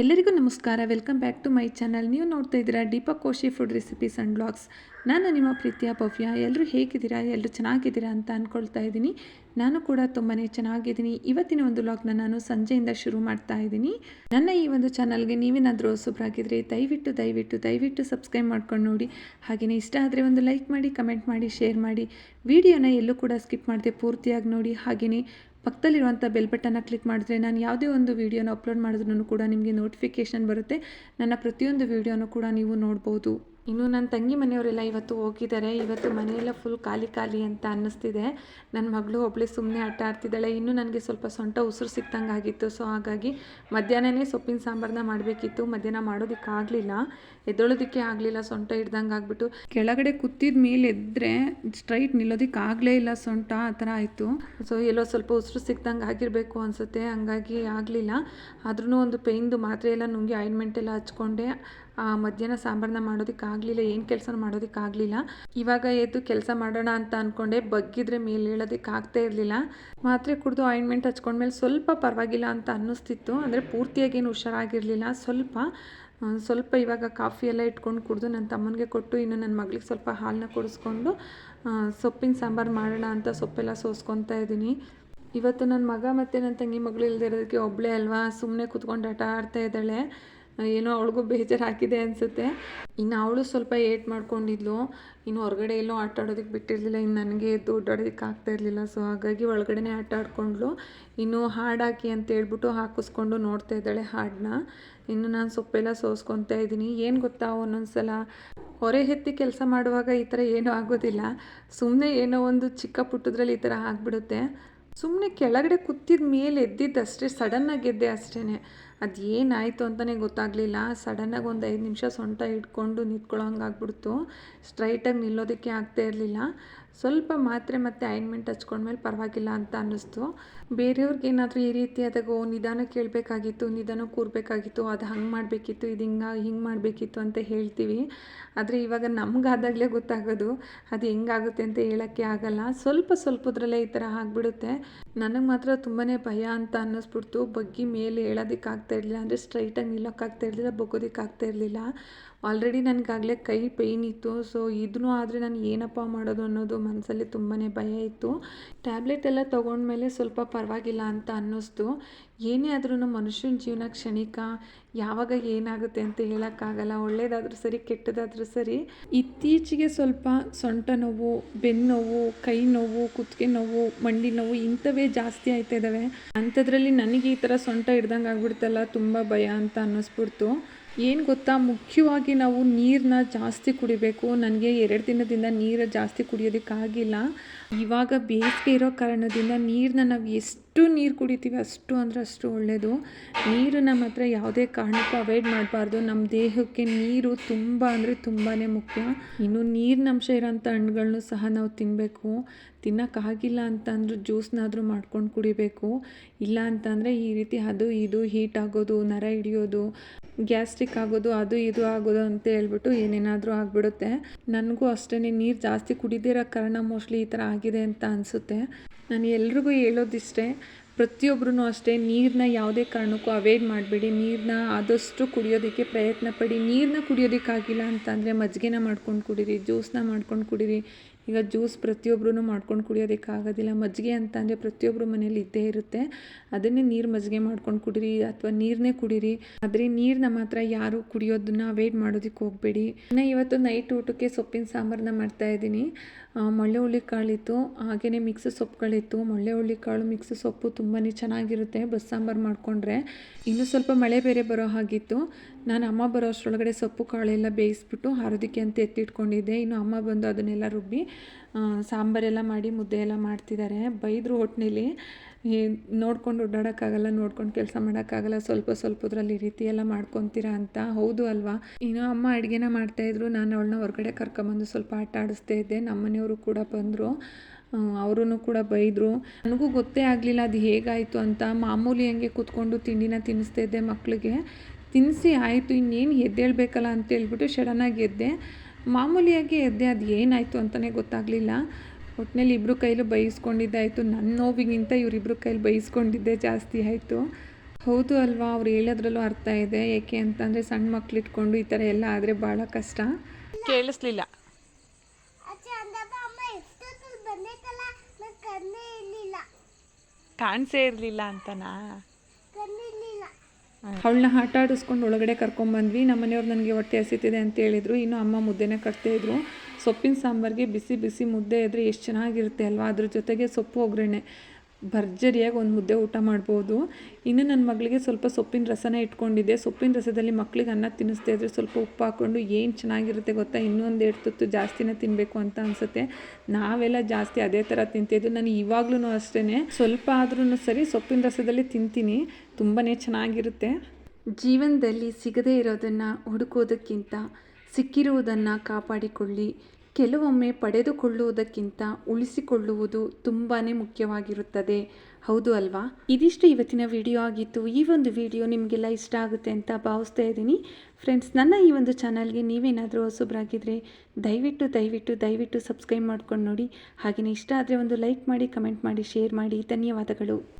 ಎಲ್ಲರಿಗೂ ನಮಸ್ಕಾರ. Welcome back to my channel. ನೀವು ನೋಡ್ತಾ ಇದ್ದೀರಾ Deepak Koshi food recipes and blogs. ನಾನು ನಿಮ್ಮ ಪ್ರೀತಿಯ ಭವ್ಯ. ಎಲ್ಲರೂ ಹೇಗಿದ್ದೀರಾ? ಎಲ್ಲರೂ ಚೆನ್ನಾಗಿದ್ದೀರಾ ಅಂತ ಅಂದ್ಕೊಳ್ತಾ ಇದ್ದೀನಿ. ನಾನು ಕೂಡ ತುಂಬಾ ಚೆನ್ನಾಗಿದ್ದೀನಿ. ಇವತ್ತಿನ ಒಂದು ವ್ಲಾಗ್ನ ನಾನು ಸಂಜೆಯಿಂದ ಶುರು ಮಾಡ್ತಾ ಇದ್ದೀನಿ. ನನ್ನ ಈ ಒಂದು ಚಾನಲ್ಗೆ ನೀವೇನಾದರೂ ಸುಬ್ರಾಗಿದ್ರೆ ದಯವಿಟ್ಟು ದಯವಿಟ್ಟು ದಯವಿಟ್ಟು ಸಬ್ಸ್ಕ್ರೈಬ್ ಮಾಡ್ಕೊಂಡು ನೋಡಿ. ಹಾಗೆಯೇ ಇಷ್ಟ ಆದರೆ ಒಂದು ಲೈಕ್ ಮಾಡಿ, ಕಮೆಂಟ್ ಮಾಡಿ, ಶೇರ್ ಮಾಡಿ. ವಿಡಿಯೋನ ಎಲ್ಲೂ ಕೂಡ ಸ್ಕಿಪ್ ಮಾಡದೆ ಪೂರ್ತಿಯಾಗಿ ನೋಡಿ. ಹಾಗೆಯೇ ಪಕ್ಕದಲ್ಲಿರುವಂಥ ಬೆಲ್ ಬಟನ್ನ ಕ್ಲಿಕ್ ಮಾಡಿದ್ರೆ ನಾನು ಯಾವುದೇ ಒಂದು ವೀಡಿಯೋನ ಅಪ್ಲೋಡ್ ಮಾಡಿದ್ರೂ ಕೂಡ ನಿಮಗೆ ನೋಟಿಫಿಕೇಷನ್ ಬರುತ್ತೆ. ನನ್ನ ಪ್ರತಿಯೊಂದು ವೀಡಿಯೋನೂ ಕೂಡ ನೀವು ನೋಡ್ಬೋದು. ಇನ್ನು ನನ್ನ ತಂಗಿ ಮನೆಯವರೆಲ್ಲ ಇವತ್ತು ಹೋಗಿದ್ದಾರೆ. ಇವತ್ತು ಮನೆಯೆಲ್ಲ ಫುಲ್ ಖಾಲಿ ಖಾಲಿ ಅಂತ ಅನ್ನಿಸ್ತಿದೆ. ನನ್ನ ಮಗಳು ಒಬ್ಬಳೇ ಸುಮ್ಮನೆ ಆಟ ಆಡ್ತಿದ್ದಾಳೆ. ಇನ್ನೂ ನನಗೆ ಸ್ವಲ್ಪ ಸೊಂಟ ಉಸಿರು ಸಿಕ್ತಂಗೆ ಆಗಿತ್ತು. ಸೊ ಹಾಗಾಗಿ ಮಧ್ಯಾಹ್ನನೇ ಸೊಪ್ಪಿನ ಸಾಂಬಾರನ್ನ ಮಾಡಬೇಕಿತ್ತು. ಮಧ್ಯಾಹ್ನ ಮಾಡೋದಕ್ಕಾಗಲಿಲ್ಲ ಎದ್ದೊಳೋದಕ್ಕೆ ಆಗಲಿಲ್ಲ. ಸೊಂಟ ಹಿಡ್ದಂಗೆ ಆಗಿಬಿಟ್ಟು ಕೆಳಗಡೆ ಕುತ್ತಿದ ಮೇಲೆ ಎದ್ದರೆ ಸ್ಟ್ರೈಟ್ ನಿಲ್ಲೋದಕ್ಕೆ ಆಗಲೇ ಇಲ್ಲ ಸೊಂಟ. ಆ ಥರ ಆಯಿತು. ಸೊ ಎಲ್ಲೋ ಸ್ವಲ್ಪ ಉಸಿರು ಸಿಕ್ದಂಗೆ ಆಗಿರಬೇಕು ಅನಿಸುತ್ತೆ. ಹಂಗಾಗಿ ಆಗಲಿಲ್ಲ. ಆದ್ರೂ ಒಂದು ಪೇಯ್ನ್ದು ಮಾತ್ರೆ ಎಲ್ಲ ನುಂಗಿ ಆಯಿಂಟ್ಮೆಂಟ್ ಎಲ್ಲ ಹಚ್ಕೊಂಡೆ. ಮಧ್ಯಾಹ್ನ ಸಾಂಬಾರನ್ನ ಮಾಡೋದಕ್ಕಾಗಲಿಲ್ಲ, ಏನು ಕೆಲಸ ಮಾಡೋದಕ್ಕಾಗಲಿಲ್ಲ. ಇವಾಗ ಎದ್ದು ಕೆಲಸ ಮಾಡೋಣ ಅಂತ ಅಂದ್ಕೊಂಡೆ ಬಗ್ಗಿದ್ರೆ ಮೇಲೆ ಹೇಳೋದಕ್ಕೆ ಆಗ್ತಾ ಇರಲಿಲ್ಲ. ಮಾತ್ರೆ ಕುಡಿದು ಆಯಿಂಟ್ಮೆಂಟ್ ಹಚ್ಕೊಂಡ್ಮೇಲೆ ಸ್ವಲ್ಪ ಪರವಾಗಿಲ್ಲ ಅಂತ ಅನ್ನಿಸ್ತಿತ್ತು, ಅಂದರೆ ಪೂರ್ತಿಯಾಗೇನು ಹುಷಾರಾಗಿರಲಿಲ್ಲ. ಸ್ವಲ್ಪ ಸ್ವಲ್ಪ ಇವಾಗ ಕಾಫಿ ಎಲ್ಲ ಇಟ್ಕೊಂಡು ಕುಡಿದು ನನ್ನ ತಮ್ಮನಿಗೆ ಕೊಟ್ಟು, ಇನ್ನು ನನ್ನ ಮಗಳಿಗೆ ಸ್ವಲ್ಪ ಹಾಲನ್ನ ಕುಡಿಸ್ಕೊಂಡು ಸೊಪ್ಪಿನ ಸಾಂಬಾರು ಮಾಡೋಣ ಅಂತ ಸೊಪ್ಪೆಲ್ಲ ಸೋಸ್ಕೊತಾ ಇದ್ದೀನಿ. ಇವತ್ತು ನನ್ನ ಮಗ ಮತ್ತು ನನ್ನ ತಂಗಿ ಮಗಳು ಇಲ್ಲದೆ ಇರೋದಕ್ಕೆ ಒಬ್ಬಳೇ ಅಲ್ವಾ? ಸುಮ್ಮನೆ ಕೂತ್ಕೊಂಡು ಆಟ ಆಡ್ತಾ ಇದ್ದಾಳೆ. ಏನೋ ಅವಳಿಗೂ ಬೇಜಾರು ಹಾಕಿದೆ ಅನಿಸುತ್ತೆ. ಇನ್ನು ಅವಳು ಸ್ವಲ್ಪ ಏಟ್ ಮಾಡ್ಕೊಂಡಿದ್ಲು. ಇನ್ನು ಹೊರಗಡೆ ಎಲ್ಲೋ ಆಟ ಆಡೋದಕ್ಕೆ ಬಿಟ್ಟಿರಲಿಲ್ಲ. ಇನ್ನು ನನಗೆ ಎದ್ದು ಓಡಾಡೋದಕ್ಕೆ ಆಗ್ತಾ ಇರಲಿಲ್ಲ. ಸೊ ಹಾಗಾಗಿ ಒಳಗಡೆನೇ ಆಟ ಆಡ್ಕೊಂಡ್ಲು ಇನ್ನು ಹಾಡು ಅಂತ ಹೇಳ್ಬಿಟ್ಟು ಹಾಕಿಸ್ಕೊಂಡು ನೋಡ್ತಾ ಇದ್ದಾಳೆ ಹಾಡನ್ನ ಇನ್ನು ನಾನು ಸೊಪ್ಪೆಲ್ಲ ಸೋಸ್ಕೊತಾ ಇದ್ದೀನಿ. ಏನು ಗೊತ್ತಾ ಒಂದೊಂದು ಸಲ ಹೊರೆ ಎತ್ತಿ ಕೆಲಸ ಮಾಡುವಾಗ ಈ ಥರ ಏನೂ ಆಗೋದಿಲ್ಲ. ಸುಮ್ಮನೆ ಏನೋ ಒಂದು ಚಿಕ್ಕ ಪುಟ್ಟದ್ರಲ್ಲಿ ಈ ಥರ ಆಗಿಬಿಡುತ್ತೆ. ಸುಮ್ಮನೆ ಕೆಳಗಡೆ ಕೂತಿದ ಮೇಲೆ ಎದ್ದಿದ್ದಷ್ಟೇ ಸಡನ್ನಾಗಿ ಎದ್ದೆ ಅಷ್ಟೇ ಅದು ಏನಾಯಿತು ಅಂತಲೇ ಗೊತ್ತಾಗಲಿಲ್ಲ ಸಡನ್ನಾಗಿ ಒಂದು ಐದು ನಿಮಿಷ ಸೊಂಟ ಇಟ್ಕೊಂಡು ನಿಂತ್ಕೊಳ್ಳೋ ಹಂಗಾಗ್ಬಿಡ್ತು ಸ್ಟ್ರೈಟಾಗಿ ನಿಲ್ಲೋದಕ್ಕೆ ಆಗ್ತಾ ಇರಲಿಲ್ಲ. ಸ್ವಲ್ಪ ಮಾತ್ರೆ ಮತ್ತು ಆಯಿಂಟ್ಮೆಂಟ್ ಹಚ್ಕೊಂಡ್ಮೇಲೆ ಪರವಾಗಿಲ್ಲ ಅಂತ ಅನ್ನಿಸ್ತು. ಬೇರೆಯವ್ರಿಗೆ ಏನಾದರೂ ಈ ರೀತಿಯಾದಾಗ ಓ ನಿಧಾನ ಕೇಳಬೇಕಾಗಿತ್ತು, ನಿಧಾನ ಕೂರಬೇಕಾಗಿತ್ತು, ಅದು ಹಂಗೆ ಮಾಡಬೇಕಿತ್ತು, ಇದು ಹಿಂಗೆ ಹಿಂಗೆ ಮಾಡಬೇಕಿತ್ತು ಅಂತ ಹೇಳ್ತೀವಿ. ಆದರೆ ಇವಾಗ ನಮಗಾದಾಗಲೇ ಗೊತ್ತಾಗೋದು, ಅದು ಹೆಂಗಾಗುತ್ತೆ ಅಂತ ಹೇಳೋಕ್ಕೆ ಆಗಲ್ಲ. ಸ್ವಲ್ಪ ಸ್ವಲ್ಪದ್ರಲ್ಲೇ ಈ ಥರ ಆಗಿಬಿಡುತ್ತೆ. ನನಗೆ ಮಾತ್ರ ತುಂಬಾ ಭಯ ಅಂತ ಅನ್ನಿಸ್ಬಿಡ್ತು. ಬಗ್ಗಿ ಮೇಲೆ ಹೇಳೋದಕ್ಕೆ ಆಗ್ತಾ ಇರಲಿಲ್ಲ. ಅಂದರೆ ಸ್ಟ್ರೈಟಾಗಿ ನಿಲ್ಲೋಕ್ಕಾಗ್ತಾ ಇರಲಿಲ್ಲ ಬಗ್ಗೋದಕ್ಕೆ ಆಗ್ತಾ ಇರಲಿಲ್ಲ. ಆಲ್ರೆಡಿ ನನಗಾಗಲೇ ಕೈ ಪೇಯ್ನ್ ಇತ್ತು. ಸೊ ಇದನ್ನೂ ಆದರೆ ನಾನು ಏನಪ್ಪ ಮಾಡೋದು ಅನ್ನೋದು ಮನಸ್ಸಲ್ಲಿ ತುಂಬಾ ಭಯ ಇತ್ತು. ಟ್ಯಾಬ್ಲೆಟ್ ಎಲ್ಲ ತೊಗೊಂಡ್ಮೇಲೆ ಸ್ವಲ್ಪ ಪರವಾಗಿಲ್ಲ ಅಂತ ಅನ್ನಿಸ್ತು. ಏನೇ ಆದ್ರೂ ಮನುಷ್ಯನ ಜೀವನ ಕ್ಷಣಿಕ, ಯಾವಾಗ ಏನಾಗುತ್ತೆ ಅಂತ ಹೇಳೋಕ್ಕಾಗಲ್ಲ. ಒಳ್ಳೇದಾದರೂ ಸರಿ, ಕೆಟ್ಟದಾದರೂ ಸರಿ. ಇತ್ತೀಚೆಗೆ ಸ್ವಲ್ಪ ಸೊಂಟ ನೋವು, ಬೆನ್ನು ನೋವು, ಕೈ ನೋವು, ಕುತ್ತಿಗೆ ನೋವು, ಮಂಡಿ ನೋವು ಇಂಥವೇ ಜಾಸ್ತಿ ಆಯ್ತಾ ಇದ್ದಾವೆ. ಅಂಥದ್ರಲ್ಲಿ ನನಗೆ ಈ ಥರ ಸೊಂಟ ಹಿಡ್ದಂಗೆ ಆಗ್ಬಿಡ್ತಲ್ಲ, ತುಂಬ ಭಯ ಅಂತ ಅನ್ನಿಸ್ಬಿಡ್ತು. ಏನು ಗೊತ್ತಾ? ಮುಖ್ಯವಾಗಿ ನಾವು ನೀರನ್ನ ಜಾಸ್ತಿ ಕುಡಿಬೇಕು. ನನಗೆ ಎರಡು ದಿನದಿಂದ ನೀರು ಜಾಸ್ತಿ ಕುಡಿಯೋದಕ್ಕಾಗಿಲ್ಲ ಇವಾಗ ಬೇಸಿಗೆ ಇರೋ ಕಾರಣದಿಂದ ನೀರನ್ನ ನಾವು ಎಷ್ಟು ನೀರು ಕುಡಿತೀವಿ, ಅಷ್ಟು ಅಂದರೆ ಅಷ್ಟು ಒಳ್ಳೆಯದು ನೀರು ನಮ್ಮ ಹತ್ರ ಯಾವುದೇ ಕಾರಣಕ್ಕೂ ಅವಾಯ್ಡ್ ಮಾಡಬಾರ್ದು. ನಮ್ಮ ದೇಹಕ್ಕೆ ನೀರು ತುಂಬ ಅಂದರೆ ತುಂಬಾ ಮುಖ್ಯ. ಇನ್ನು ನೀರಿನಂಶ ಇರೋಂಥ ಹಣ್ಣುಗಳನ್ನು ಸಹ ನಾವು ತಿನ್ನಬೇಕು ತಿನ್ನೋಕ್ಕಾಗಿಲ್ಲ ಅಂತಂದ್ರೆ ಜ್ಯೂಸ್ನಾದರೂ ಮಾಡ್ಕೊಂಡು ಕುಡಿಬೇಕು. ಇಲ್ಲ ಅಂತಂದರೆ ಈ ರೀತಿ ಅದು ಇದು ಹೀಟ್ ಆಗೋದು, ನರ ಹಿಡಿಯೋದು ಗ್ಯಾಸ್ಟ್ರಿಕ್ ಆಗೋದು, ಅದು ಇದು ಆಗೋದು ಅಂತ ಹೇಳ್ಬಿಟ್ಟು ಏನೇನಾದರೂ ಆಗಿಬಿಡುತ್ತೆ. ನನಗೂ ಅಷ್ಟೇ ನೀರು ಜಾಸ್ತಿ ಕುಡಿದಿರೋ ಕಾರಣ ಮೋಸ್ಟ್ಲಿ ಈ ಥರ ಆಗಿದೆ ಅಂತ ಅನಿಸುತ್ತೆ. ನಾನು ಎಲ್ರಿಗೂ ಹೇಳೋದಿಷ್ಟೇ ಪ್ರತಿಯೊಬ್ಬರೂ ಅಷ್ಟೇ ನೀರನ್ನ ಯಾವುದೇ ಕಾರಣಕ್ಕೂ ಅವಾಯ್ಡ್ ಮಾಡಬೇಡಿ. ನೀರನ್ನ ಆದಷ್ಟು ಕುಡಿಯೋದಕ್ಕೆ ಪ್ರಯತ್ನ ಪಡಿ ನೀರನ್ನ ಕುಡಿಯೋದಕ್ಕಾಗಿಲ್ಲ ಅಂತಂದರೆ ಮಜ್ಜಿಗೆನ ಮಾಡ್ಕೊಂಡು ಕುಡೀರಿ ಜ್ಯೂಸನ್ನ ಮಾಡ್ಕೊಂಡು ಕುಡೀರಿ ಈಗ ಜ್ಯೂಸ್ ಪ್ರತಿಯೊಬ್ಬರೂ ಮಾಡ್ಕೊಂಡು ಕುಡಿಯೋದಕ್ಕಾಗೋದಿಲ್ಲ ಮಜ್ಜಿಗೆ ಅಂತ ಅಂದರೆ ಪ್ರತಿಯೊಬ್ಬರು ಮನೇಲಿ ಇದ್ದೇ ಇರುತ್ತೆ. ಅದನ್ನೇ ನೀರು ಮಜ್ಜಿಗೆ ಮಾಡ್ಕೊಂಡು ಕುಡೀರಿ ಅಥವಾ ನೀರನ್ನೇ ಕುಡೀರಿ. ಆದರೆ ನೀರನ್ನ ಮಾತ್ರ ಯಾರು ಕುಡಿಯೋದನ್ನ ಅವಾಯ್ಡ್ ಮಾಡೋದಕ್ಕೆ ಹೋಗಬೇಡಿ. ಇನ್ನು ಇವತ್ತು ನೈಟ್ ಊಟಕ್ಕೆ ಸೊಪ್ಪಿನ ಸಾಂಬಾರನ್ನ ಮಾಡ್ತಾಯಿದ್ದೀನಿ ಮೊಳ್ಳೆ ಹುಳಿ ಕಾಳಿತ್ತು. ಹಾಗೆಯೇ ಮಿಕ್ಸ್ ಸೊಪ್ಪುಗಳಿತ್ತು. ಮೊಳ್ಳೆ ಹುಳಿ ಕಾಳು ಮಿಕ್ಸ್ ಸೊಪ್ಪು ತುಂಬಾ ಚೆನ್ನಾಗಿರುತ್ತೆ. ಬಸ್ ಸಾಂಬಾರು ಮಾಡಿಕೊಂಡ್ರೆ ಇನ್ನೂ ಸ್ವಲ್ಪ ಮಳೆ ಬೇರೆ ಬರೋ ಹಾಗಿತ್ತು. ನಾನು ಅಮ್ಮ ಬರೋ ಅಷ್ಟರೊಳಗಡೆ ಸೊಪ್ಪು ಕಾಳೆಲ್ಲ ಬೇಯಿಸ್ಬಿಟ್ಟು ಹರದಿಕ್ಕೆ ಅಂತ ಎತ್ತಿಟ್ಕೊಂಡಿದ್ದೆ. ಇನ್ನು ಅಮ್ಮ ಬಂದು ಅದನ್ನೆಲ್ಲ ರುಬ್ಬಿ ಸಾಂಬಾರೆಲ್ಲ ಮಾಡಿ ಮುದ್ದೆ ಎಲ್ಲ ಮಾಡ್ತಿದ್ದಾರೆ. ಬೈದರು ಒಟ್ಟಿನಲ್ಲಿ ನೋಡ್ಕೊಂಡು ಓಡಾಡೋಕ್ಕಾಗಲ್ಲ ನೋಡ್ಕೊಂಡು ಕೆಲಸ ಮಾಡೋಕ್ಕಾಗಲ್ಲ, ಸ್ವಲ್ಪ ಸ್ವಲ್ಪದ್ರಲ್ಲಿ ಈ ರೀತಿ ಎಲ್ಲ ಮಾಡ್ಕೊತೀರಾ ಅಂತ. ಹೌದು ಅಲ್ವಾ? ಇನ್ನು ಅಮ್ಮ ಅಡುಗೆನ ಮಾಡ್ತಾಯಿದ್ರು ನಾನು ಅವಳನ್ನ ಹೊರಗಡೆ ಕರ್ಕೊಂಬಂದು ಸ್ವಲ್ಪ ಆಟ ಆಡಿಸ್ತಾ ಇದ್ದೆ. ನಮ್ಮನೆಯವರು ಕೂಡ ಬಂದರು. ಅವರೂ ಕೂಡ ಬೈದರು. ನನಗೂ ಗೊತ್ತೇ ಆಗಲಿಲ್ಲ ಅದು ಹೇಗಾಯಿತು ಅಂತ. ಮಾಮೂಲಿ ಹಂಗೆ ಕೂತ್ಕೊಂಡು ತಿಂಡಿನ ತಿನ್ನಿಸ್ತಾ ಇದ್ದೆ ಮಕ್ಕಳಿಗೆ ತಿನ್ನಿಸಿ, ಆಯಿತು, ಇನ್ನೇನು ಎದ್ದೇಳಬೇಕಲ್ಲ ಅಂತೇಳ್ಬಿಟ್ಟು ಸಡನ್ನಾಗಿ ಎದ್ದೆ. ಮಾಮೂಲಿಯಾಗಿ ಎದ್ದೆ ಅದು ಏನಾಯಿತು ಅಂತಲೇ ಗೊತ್ತಾಗಲಿಲ್ಲ. ಒಟ್ಟಿನಲ್ಲಿ ಇಬ್ಬರು ಕೈಲೂ ಬೈಸ್ಕೊಂಡಿದ್ದಾಯಿತು. ನನ್ನ ನೋವಿಗಿಂತ ಇವರಿಬ್ಬರು ಕೈಲಿ ಬೈಸ್ಕೊಂಡಿದ್ದೆ ಜಾಸ್ತಿ ಆಯಿತು. ಹೌದು ಅಲ್ವಾ ಅವ್ರು ಹೇಳೋದ್ರಲ್ಲೂ ಅರ್ಥ ಇದೆ. ಏಕೆ ಅಂತಂದರೆ ಸಣ್ಣ ಮಕ್ಳು ಇಟ್ಕೊಂಡು ಈ ಥರ ಎಲ್ಲ ಆದರೆ ಭಾಳ ಕಷ್ಟ. ಕೇಳಿಸ್ಲಿಲ್ಲ. ಕಾಣಿಸೇ ಇರಲಿಲ್ಲ ಅಂತನಾ? ಅವಳನ್ನ ಆಟ ಆಡಿಸ್ಕೊಂಡು ಒಳಗಡೆ ಕರ್ಕೊಂಬಂದ್ವಿ ನಮ್ಮ ಮನೆಯವ್ರು ನನಗೆ ಹೊಟ್ಟೆ ಹಸಿತಿದೆ ಅಂತ ಹೇಳಿದ್ರು. ಇನ್ನು ಅಮ್ಮ ಮುದ್ದೆನೇ ಕಟ್ತಾಯಿದ್ರು ಸೊಪ್ಪಿನ ಸಾಂಬಾರಿಗೆ ಬಿಸಿ ಬಿಸಿ ಮುದ್ದೆ ಇದ್ದರೆ ಎಷ್ಟು ಚೆನ್ನಾಗಿರುತ್ತೆ ಅಲ್ವಾ? ಅದ್ರ ಜೊತೆಗೆ ಸೊಪ್ಪು ಒಗ್ಗರಣೆ. ಭರ್ಜರಿಯಾಗಿ ಒಂದು ಮುದ್ದೆ ಊಟ ಮಾಡ್ಬೋದು. ಇನ್ನು ನನ್ನ ಮಗಳಿಗೆ ಸ್ವಲ್ಪ ಸೊಪ್ಪಿನ ರಸನ ಇಟ್ಕೊಂಡಿದ್ದೆ. ಸೊಪ್ಪಿನ ರಸದಲ್ಲಿ ಮಕ್ಳಿಗೆ ಅನ್ನ ತಿನ್ನಿಸ್ತಾ ಇದ್ದರೆ ಸ್ವಲ್ಪ ಉಪ್ಪು ಹಾಕ್ಕೊಂಡು ಏನು ಚೆನ್ನಾಗಿರುತ್ತೆ ಗೊತ್ತಾ? ಇನ್ನೊಂದು ಎರಡು ತುತ್ತು ಜಾಸ್ತಿನೇ ತಿನ್ನಬೇಕು ಅಂತ ಅನಿಸುತ್ತೆ. ನಾವೆಲ್ಲ ಜಾಸ್ತಿ ಅದೇ ಥರ ತಿಂತಿದ್ದು ನಾನು ಇವಾಗ್ಲೂ ಅಷ್ಟೇ ಸ್ವಲ್ಪ ಆದ್ರೂ ಸರಿ, ಸೊಪ್ಪಿನ ರಸದಲ್ಲಿ ತಿಂತೀನಿ. ತುಂಬಾ ಚೆನ್ನಾಗಿರುತ್ತೆ. ಜೀವನದಲ್ಲಿ ಸಿಗದೇ ಇರೋದನ್ನು ಹುಡುಕೋದಕ್ಕಿಂತ ಸಿಕ್ಕಿರುವುದನ್ನು ಕಾಪಾಡಿಕೊಳ್ಳಿ. ಕೆಲವೊಮ್ಮೆ ಪಡೆದುಕೊಳ್ಳುವುದಕ್ಕಿಂತ ಉಳಿಸಿಕೊಳ್ಳುವುದು ತುಂಬಾ ಮುಖ್ಯವಾಗಿರುತ್ತದೆ. ಹೌದು ಅಲ್ವಾ? ಇದಿಷ್ಟು ಇವತ್ತಿನ ವಿಡಿಯೋ ಆಗಿತ್ತು. ಈ ಒಂದು ವಿಡಿಯೋ ನಿಮಗೆಲ್ಲ ಇಷ್ಟ ಆಗುತ್ತೆ ಅಂತ ಭಾವಿಸ್ತಾ ಇದ್ದೀನಿ. ಫ್ರೆಂಡ್ಸ್ ನನ್ನ ಈ ಒಂದು ಚಾನಲ್ಗೆ ನೀವೇನಾದರೂ ಹೊಸಬ್ರಾಗಿದ್ದರೆ ದಯವಿಟ್ಟು ದಯವಿಟ್ಟು ದಯವಿಟ್ಟು ಸಬ್ಸ್ಕ್ರೈಬ್ ಮಾಡ್ಕೊಂಡು ನೋಡಿ. ಹಾಗೆಯೇ ಇಷ್ಟ ಆದರೆ ಒಂದು ಲೈಕ್ ಮಾಡಿ ಕಮೆಂಟ್ ಮಾಡಿ ಶೇರ್ ಮಾಡಿ. ಧನ್ಯವಾದಗಳು.